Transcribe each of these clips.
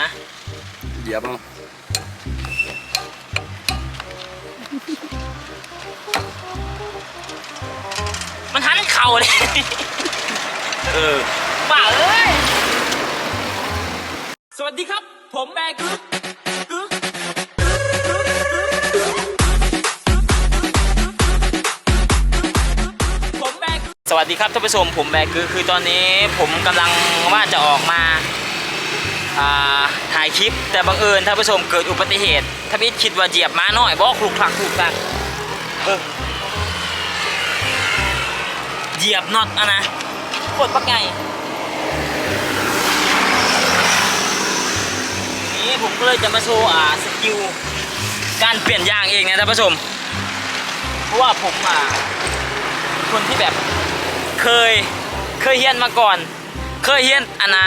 ฮะเหยียบเอามันหันเข่าเลย เออบ้าเอ้ย สวัสดีครับ ผมแบกกึ๊กกึ๊กผมแบกกึ๊กสวัสดีครับท่านผู้ชมผมแบกกึ๊กคือตอนนี้ผมกำลังว่าจะออกมาอ่า ถ่ายคลิปแต่บังเอิญท่านผู้ชมเกิดอุบัติเหตุถ้านพี่คิดว่าเหยียบม้าน้อยบอกคลุกคลักคลุกคลักเออเหยียบน็อตอะนะโคตรปักไงนี้ผมก็เลยจะมาโชว์อ่าสกิลการเปลี่ยนยางเองนะท่านผู้ชม เพราะว่าผมอ่าคนที่แบบเคยเคยเฮียนมาก่อน เคยเฮียนอนา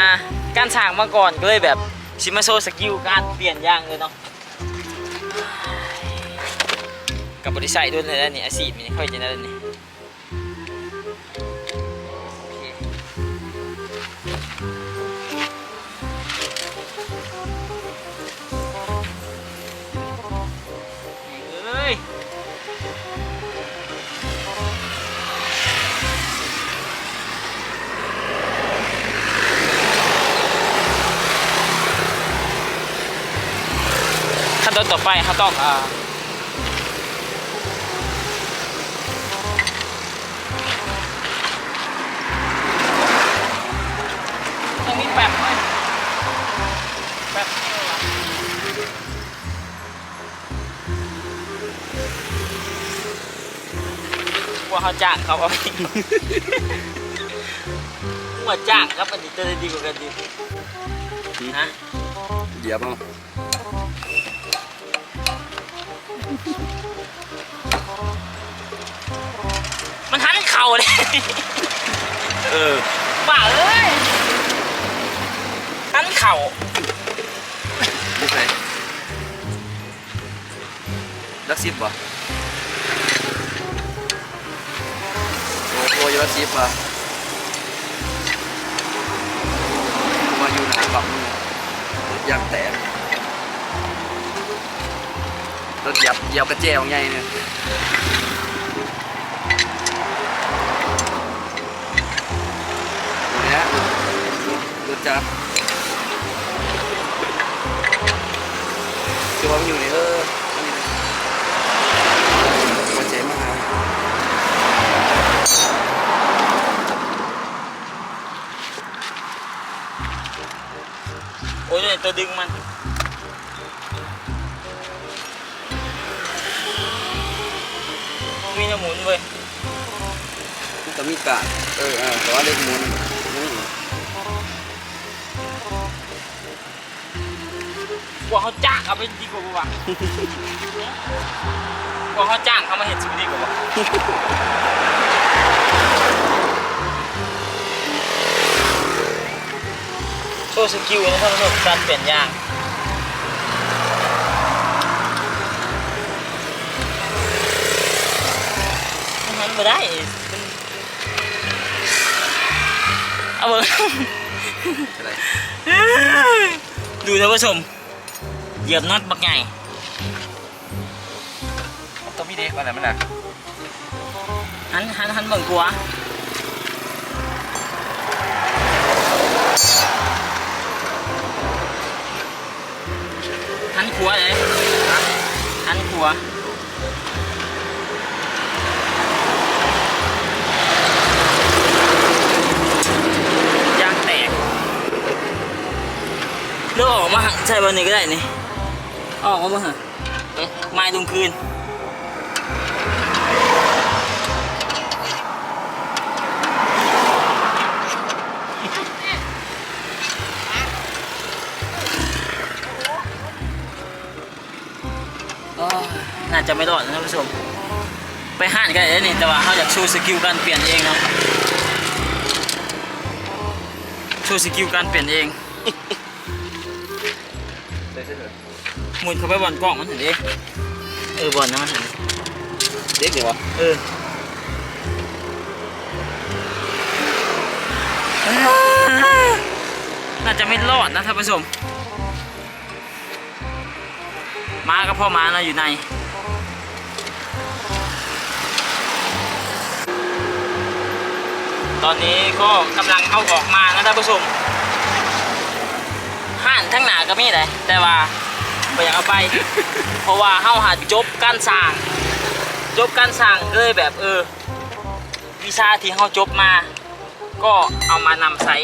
การฉางมาก่อนก็เลยแบบชิมาโซสกิลการเปลี่ยนยางเลยเนาะกับบริษัทด้วยเลยนะนี่อาชีพนี่ค่อยจะนั่นนี่ ตอนต่อไปเขาต้องอ่าต้องมีแป๊บไหมแป๊บนี่เหรอว่าเขาจ้างเขาเอาไปว่าจ้างครับอันนี้จะได้ดีกว่ากันดีฮะเหยียบเอา มันหันเข่าเลยเออบ้าเอ้ยหันเข่านี่ไงลักซิบบ่โอ้โหอยลักซิบว่ะมาอยู่หนาบักนี่ยางแตก รถเหยียบเหยียบกระเจียวไงเนี่ยดูนะรถจักรคือว่ามันอยู่ในเออหัวใจมากโอ้ยเนี่ยตัวดึงมัน หมุนเว้ยมันก็มีกาดเออเออแต่ว่าเล็กหมุนนี่กว่าเขาจ้างเอาไปดีกว่าปะวะกว่าเขาจ้างเขามาเห็นสิ่งดีกว่าปะโชว์สกิลนะท่านผู้ชมการเปลี่ยนยาง มันหันมาได้มันเอาเบิ่งอะไรดูท่านผู้ชมเหยียบน็อตบักใหญ่ตัวพี่เด็กอะไรมันน่ะหันหันหันเบิ่งกลัวหันขัวเลยหันขัว เลือกออกมาหั่นใช่บอลนี่ก็ได้นี่เอาออกมาบ้างเหรอเอ๊ะไม้ตรงคืนก็น่าจะไม่รอดนะท่านผู้ชม ไปห้านกันได้นี่แต่ว่าเขาอยากโชว์สกิลการเปลี่ยนเองเนาะโชว์สกิลการเปลี่ยนเองได้ ใช่ไหมหมุนเข้าไปบอลกล้องมันเห็นดิเออบอลนะมันเห็นเด็กเหรอวะเออน่าจะไม่รอดนะท่านผู้ชมมาก็พ่อมาเนาะอยู่ในตอนนี้ก็กำลังเอาออกมานะท่านผู้ชมานทั้งหนาก็มีเลยแต่ว่าไม่อยากเอาไป เพราะว่าเฮาหาจบการสร้างจบการสร้างเลยแบบเออวิชาที่เฮาจบมา ก็เอามานำใช้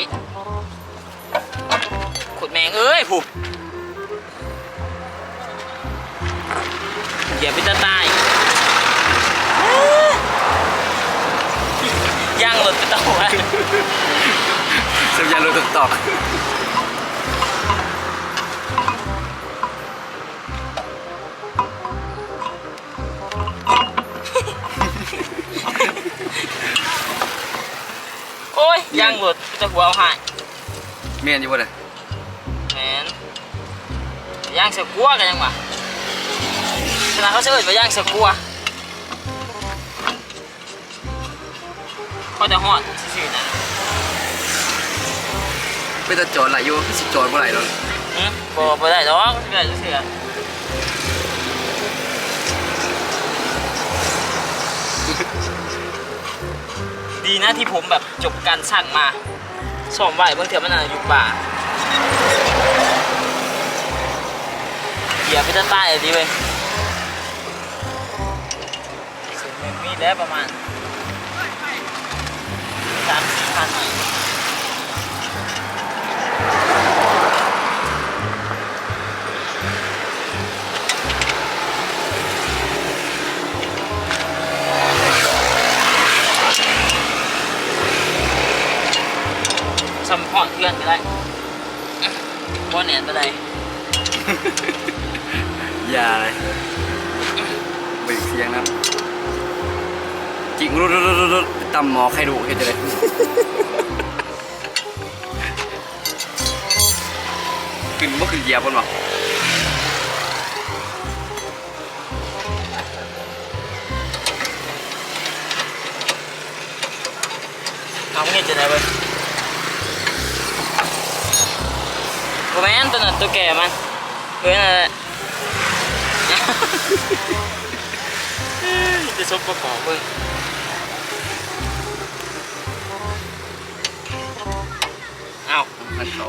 ขุดแมงเอ้ยผูเหยียบไปจะตายย่างรถไปต่อวะสัญญาณรถตอกโอ้ย ย่างรถจะหัวเอาหายเมียนอยู่บ่เลยแมนย่างเสือกัวกันยังวะขนาดเขาเสือไปย่างเสือกัวเขาจะหอดซื่อๆนะไปจะจอดไหลอยู่สิจอดบ่ไหลหรอกอืมบ่บ่ได้ดอกเสือเสือดีนะที่ผมแบบ จบการสั่งมาสอมไหวเมื่อเถื่อมันอยู่ป่าเดี๋ยวไปด้านใต้เลยดีเว้ยมีแล้วประมาณสามสี่พันหน่อย อย่าเลยเบรกเสียงนะจิงรุดรุดรุดรุดตำหมอไข่ดุเห็นจะได้ขึ้นบ่ขึ้นเหยียบบนบ่เอาเงี้ยจะได้เว้ยโมแมนตัวนั้นตัวแก่มันเอ้ยนั่นแหละ จะซบประกอบเบิ่งเอานั่นเขา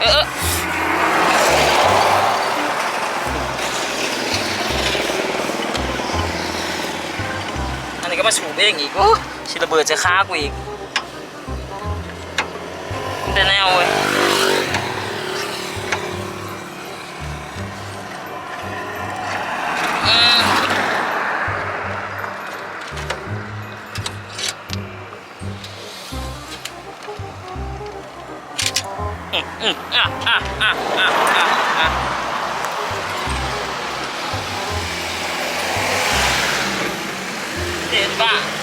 เออเอออันนี้ก็มาสูบเองอีกโอ้ชิระเบิดจะฆ่ากูอีกมันแต่แนวเว้ย เห็นป่ะ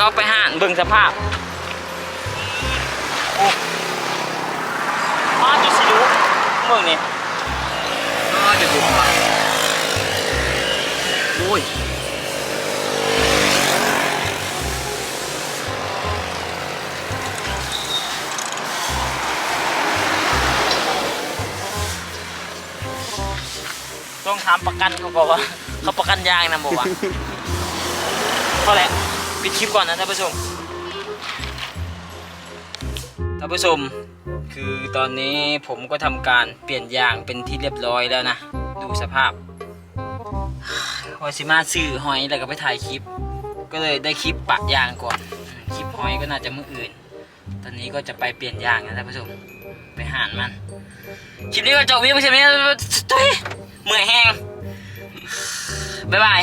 ก็เอาไปห่านเบิ่งสภาพโอ้มาจุดสิรู้เมืองนี่อ้าวจะดุว่ะโอ้ยต้องถามประกันเขาบอกว่า เขาประกันยางนะบอกว่าเขาแหละ ปิดคลิปก่อนนะท่านผู้ชมท่านผู้ชมคือตอนนี้ผมก็ทำการเปลี่ยนยางเป็นที่เรียบร้อยแล้วนะ ดูสภาพว่าสิมาซื้อหอยแล้วก็ไปถ่ายคลิป ก็เลยได้คลิปปะยางก่อน คลิปหอยก็น่าจะมืออื่น ตอนนี้ก็จะไปเปลี่ยนยางนะท่านผู้ชมไปหานมันคลิปนี้ก็จบวิวไปใช่ไหมตุ้ยเมื่อยแห้งบ๊ายบาย